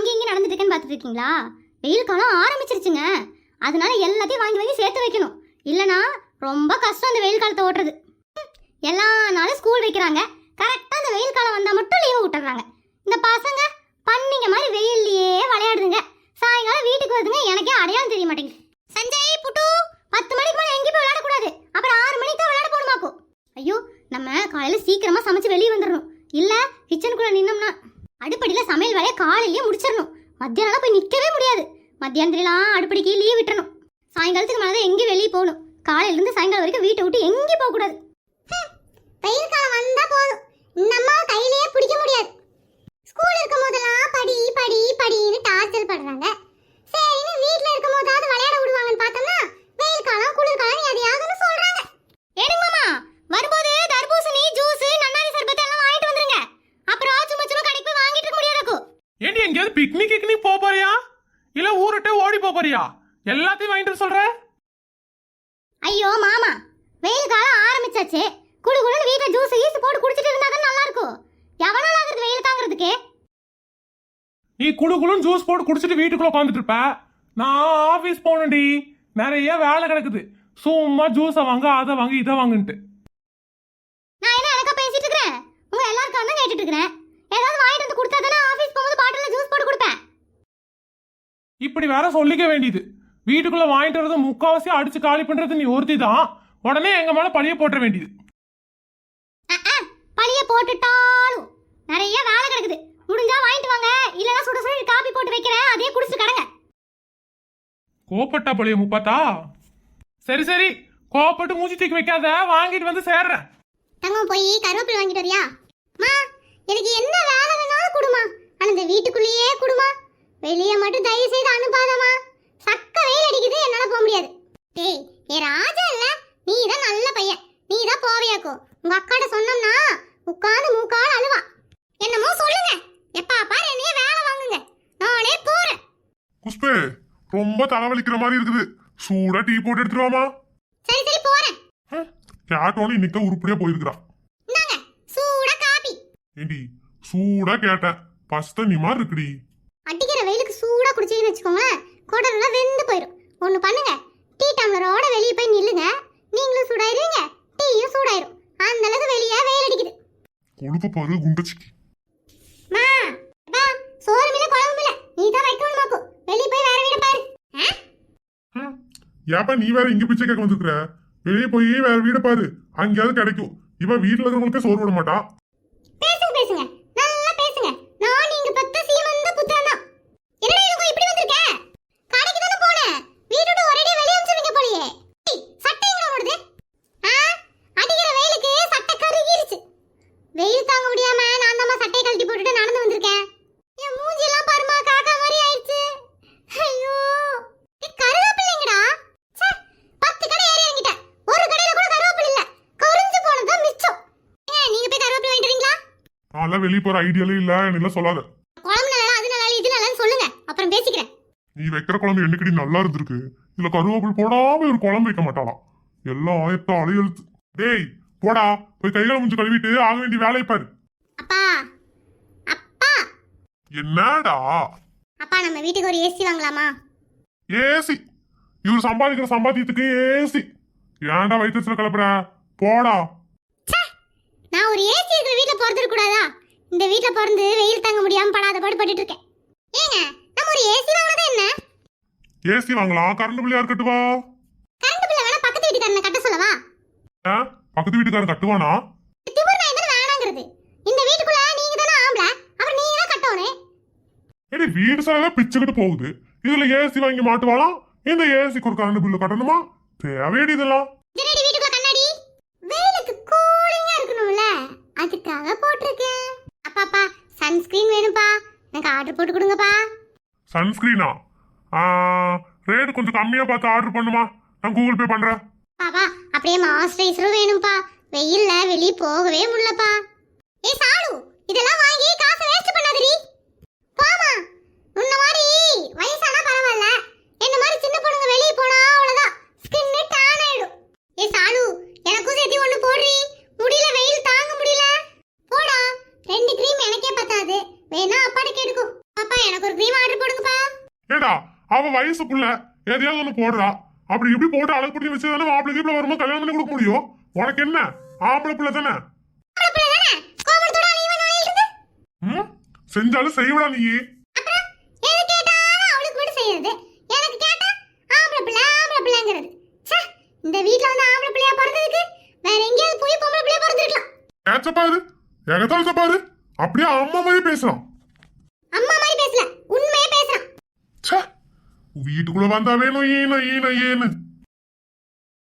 அங்கே இங்கே நடந்துட்டு இருக்கேன்னு பார்த்துட்டு இருக்கீங்களா வெயில் காலம் ஆரம்பிச்சிருச்சுங்க. அதனால எல்லாத்தையும் வாங்கி வாங்கி சேர்த்து வைக்கணும். இல்லைனா ரொம்ப கஷ்டம் இந்த வெயில் காலத்தை ஓட்டுறது. எல்லா நாளும் ஸ்கூல் வைக்கிறாங்க. கரெக்டாக அந்த வெயில் காலம் வந்தால் மட்டும் லீவு விட்டுறாங்க இந்த பசங்க பண்ணிங்க மாதிரி வெயில்லையே விளையாடுதுங்க. சாயங்காலம் வீட்டுக்கு வருதுங்க. எனக்கே அடையாளம் தெரிய மாட்டேங்குது. சஞ்சய் புட்டு பத்து மணிக்கு மேலே எங்கேயும் போய் விளையாடக்கூடாது. மத்தியானம் போய் நிற்கவே முடியாது. மத்தியானத்துலாம் அடுப்படிக்கு லீவ் விட்டுறணும். சாயங்காலத்துக்கு மேலே தான் எங்கேயும் வெளியே போகணும். காலையிலேருந்து சாயங்காலம் வரைக்கும் வீட்டை விட்டு எங்கேயும் போகக்கூடாது. வெயில் காலம் வந்தால் போதும். இந்த அம்மா கையிலேயே பிடிக்க முடியாது ஸ்கூல் இருக்கும் போதெல்லாம் படி படி படின்னு டார்ச்சர் பண்றாங்க சரின்னு வீட்ல இருக்கும் போதாவது விளையாட விடுவாங்கன்னு பார்த்தோம்னா வெயில் காலம் குளிர் காலம் எதையாவது சொல்றாங்க ஏனுங்க மாமா வரும்போது தர்பூசணி ஜூஸ் நன்னாரி சர்பத் எல்லாம் வாங்கிட்டு வந்துருங்க அப்புறம் சும்மா சும்மா கடைக்கு போய் வாங்கிட்டு இருக்க முடியாதாக்கும் ஏண்டி எங்கேயாவது பிக்னிக் கிக்னிக் போக போறியா இல்ல ஊருட்டு ஓடி போக போறியா எல்லாத்தையும் வாங்கிட்டு சொல்ற. ஐயோ மாமா. வெயில் காலம் ஆரம்பிச்சாச்சு. குடு குடுன்னு வீட்டில் ஜூஸ் ஈஸ் போட்டு குடிச்சிட்டு இருந்தா தான் நல்லா இருக்கும் எவ்வளோ ஆகுறது வெயில் தாங்கிறதுக்கு? நீ குளு குளுன்னு ஜூஸ் போட்டு குடிச்சிட்டு வீட்டுக்குள்ள உட்காந்துட்டு இருப்ப நான் ஆபீஸ் போகணும்டி நிறைய வேலை கிடக்குது. சும்மா ஜூஸை வாங்க அதை வாங்க இதை வாங்குன்ட்டு. நான் என்ன எனக்கா பேசிட்டு இருக்கிறேன்? உங்க எல்லாருக்கும் தான் கேட்டுட்டு இருக்கிறேன் ஏதாவது வாங்கிட்டு வந்து கொடுத்தா தானே ஆஃபீஸ் போகும்போது பாட்டில் ஜூஸ் போட்டு கொடுப்பேன் இப்படி வேற சொல்லிக்க வேண்டியது. வீட்டுக்குள்ள வாங்கிட்டு வரது முக்காவாசி அடிச்சு காலி பண்றது நீ ஒருத்தி தான். உடனே எங்க மேல பழிய போட்டுற வேண்டியது. பழிய போட்டுட்டாலும் நிறைய வேலை கிடக்குது. முடிஞ்சா வாங்கிட்டு வாங்க. இல்லைன்னா சுட சுட காப்பி போட்டு வைக்கிறேன். அதையே குடிச்சு கடங்க. கோப்பட்டா பழிய முப்பாத்தா? சரி சரி. கோப்பட்டு மூஞ்சி தூக்கி வைக்காத. வாங்கிட்டு வந்து சேர்றேன் தங்கம் போய் கருவேப்பிலை வாங்கிட்டு வரியா? மா எனக்கு என்ன வேலை வேணாலும் கொடுமா. ஆனா இந்த கொடுமா வெளியே மட்டும் தயவு செய்து அனுப்பாதம்மா. சக்க வெயில் அடிக்குது என்னால போக முடியாது. டேய் ஏ ராஜா இல்ல? நீ தான் நல்ல பையன். நீ தான் போவியாக்கோ. உங்க அக்காட்ட சொன்னோம்னா உட்காந்து மூக்கால் அழுவா. என்னமோ சொல்லுங்க. எப்பா பாரு என்னையே வேலை வாங்குங்க. நானே போறேன். புஷ்பே ரொம்ப தலைவலிக்கிற மாதிரி இருக்குது. சூடா டீ போட்டு எடுத்துருவாமா சரி சரி போறேன். கேட்டோன்னு இன்னைக்கு உருப்படியா போயிருக்கிறா. இந்தாங்க சூடா காபி. ஏண்டி சூடா கேட்டேன் பஸ்த நீ மாதிரி இருக்குடி. வச்சுக்கோங்களேன். குடல்லாம் வெந்து போயிடும் ஒன்று பண்ணுங்க. டீ டம்ளரோட வெளியே போய் நில்லுங்க. நீங்களும் சூடாயிருவீங்க. டீயும் சூடாயிரும். அந்த அளவுக்கு வெளியே வெயில் அடிக்குது. கொழுப்பு பாரு குண்டச்சிக்கு மா அப்பா சோறு மில்ல குழம்பு மில்ல நீ தான் வைக்கணுமாக்கும் வெளியே போய் வேற வீட பாரு. ஆ? ஹம், ஏப்பா நீ வேற இங்க பிச்சை கேட்க வந்திருக்கிற. வெளியே போய் வேற வீடு பாரு. அங்கேயாவது கிடைக்கும். இவன் வீட்டுல இருக்கிறவங்களுக்கே சோறு விட மாட்டா. பேசுங்க பேசுங்க நல்லா பேசுங்க நான் நீங்க பெத்த சீமந்த புத்திரன் தான் என்னடா இவங்க இப்படி வந்திருக்க கடைக்கு தானே போனேன் வீட்டோட ஒரேடியா வெளிய அனுப்பிச்சிருங்க போலயே டேய், சட்டை எங்க ஓடுது ஆ அடிக்கிற வெயிலுக்கு சட்டை கருகிருச்சு வெயில் தாங்க முடியாம நான் தான் சட்டையை கழட்டி போட்டுட்டு நடந்து வந்திருக்கேன் என் மூஞ்சி எல்லாம் பாருமா காக்கா மாதிரி ஆயிடுச்சு ஐயோ ஏய், கருவேப்பிள்ளைங்கடா ச்சே, பத்து கடை ஏறி இறங்கிட்டேன் ஒரு கடையில கூட கருவேப்பிலை இல்ல கரிஞ்சு போனதுதான் மிச்சம் ஏங்க நீங்க போய் கருவேப்பிலை வாங்கிட்டு வரீங்களா நான்லாம் வெளியே போற ஐடியாலே இல்ல என்ன சொல்லாத. குழம்பு நல்லா அது நல்லா இது நல்லான்னு சொல்லுங்க. அப்புறம் பேசிக்கிறேன். நீ வைக்கிற குழம்பு என்னைக்கடி நல்லா இருந்திருக்கு? இதுல கருவேப்பில் போடாம ஒரு குழம்பு வைக்க மாட்டாளாம் எல்லாம் ஆயத்த அலையெழுத்து டேய் போடா. போய் கைகளை முடிஞ்சு கழுவிட்டு ஆக வேண்டிய வேலையை பாரு. அப்பா அப்பா. என்னடா? அப்பா நம்ம வீட்டுக்கு ஒரு ஏசி வாங்கலாமா? ஏசி இவர் சம்பாதிக்கிற சம்பாத்தியத்துக்கு ஏசி ஏன்டா வயிற்றுல கிளப்புற போடா. நான் ஒரு ஏசி கூடாதா இந்த வீட்ல பிறந்து வெயில் தாங்க முடியாம படாத பாடு பட்டுட்டு இருக்கேன். ஏங்க நம்ம ஒரு ஏசி வாங்கினது என்ன? ஏசி வாங்கலாம். கரண்ட் பிள்ளையா இருக்கட்டுவா கரண்ட் பில்ல வேணா பக்கத்து வீட்டுக்காரனை கட்ட சொல்லவா? பக்கத்து வீட்டுக்காரன் கட்டுவானா? திமிர் நான் தானே வேணாங்கிறது? இந்த வீட்டுக்குள்ள நீங்க தானே ஆம்பளை அப்புறம் நீங்க தான் கட்டணும் ஏடி வீடு செலவே பிச்சுக்கிட்டு போகுது. இதுல ஏசி வாங்கி மாட்டுவாளாம்? இந்த ஏசிக்கு ஒரு கரண்ட் பில்லு கட்டணுமா? தேவையடி இதெல்லாம். அதுக்காக போட்டிருக்கேன். அப்பாப்பா சன்ஸ்கிரீன் வேணும்ப்பா. எனக்கு ஆர்டர் போட்டு கொடுங்கப்பா. சன்ஸ்கிரீனா ரேட் கொஞ்சம் கம்மியா பார்த்து ஆர்டர் பண்ணுமா? நான் கூகுள் பே பண்றேன். பாப்பா அப்படியே மாய்ஸ்சரைசரும் வேணும்ப்பா. வெயில்ல வெளிய போகவே முடியலப்பா. ஏய் சாடு இதெல்லாம் வாங்கி காசை வேஸ்ட் பண்ணாதடி போமா உன்ன மாதிரி வயசானா பரவாயில்ல என்ன மாதிரி சின்ன பொண்ணுங்க வெளிய போனா அவ்வளவுதான் ஸ்கின் டான் ஆயிடும் ஏய் சாடு எனக்கும் சேர்த்து ஒண்ணு போடுறி முடியல வெயில் தாங்க முடியல போடா ரெண்டு க்ரீம் எனக்கே பத்தாது வேணா அப்பாட்ட கேட்டுக்கோ பாப்பா எனக்கு ஒரு ஐஸ்கிரீம் ஆர்டர் போடுங்கப்பா ஏடா அவ வயசு புள்ள எதையாவது ஒண்ணு போடுறா. அப்படி இப்படி போட்டு அழகு பண்ணி வச்சு தானே மாப்பிள்ளை கீப்பிள்ள வரும்போது கல்யாணம் பண்ணி கொடுக்க முடியும். உனக்கு என்ன? ஆம்பளை பிள்ளை தானே? செஞ்சாலும் செய்வடா நீ. இந்த வீட்ல வந்து ஆம்பளை பிள்ளையா பிறந்ததுக்கு வேற எங்கேயாவது போய் பொம்பளை பிள்ளையா பிறந்திருக்கலாம். ஏச்ச பாரு எகத்தாலத்த பாரு. அப்படியே அம்மா மாதிரி பேசுறான். வீட்டுக்குள்ள வந்தாவே நொய்யே நொய்யே நொய்யேன்னு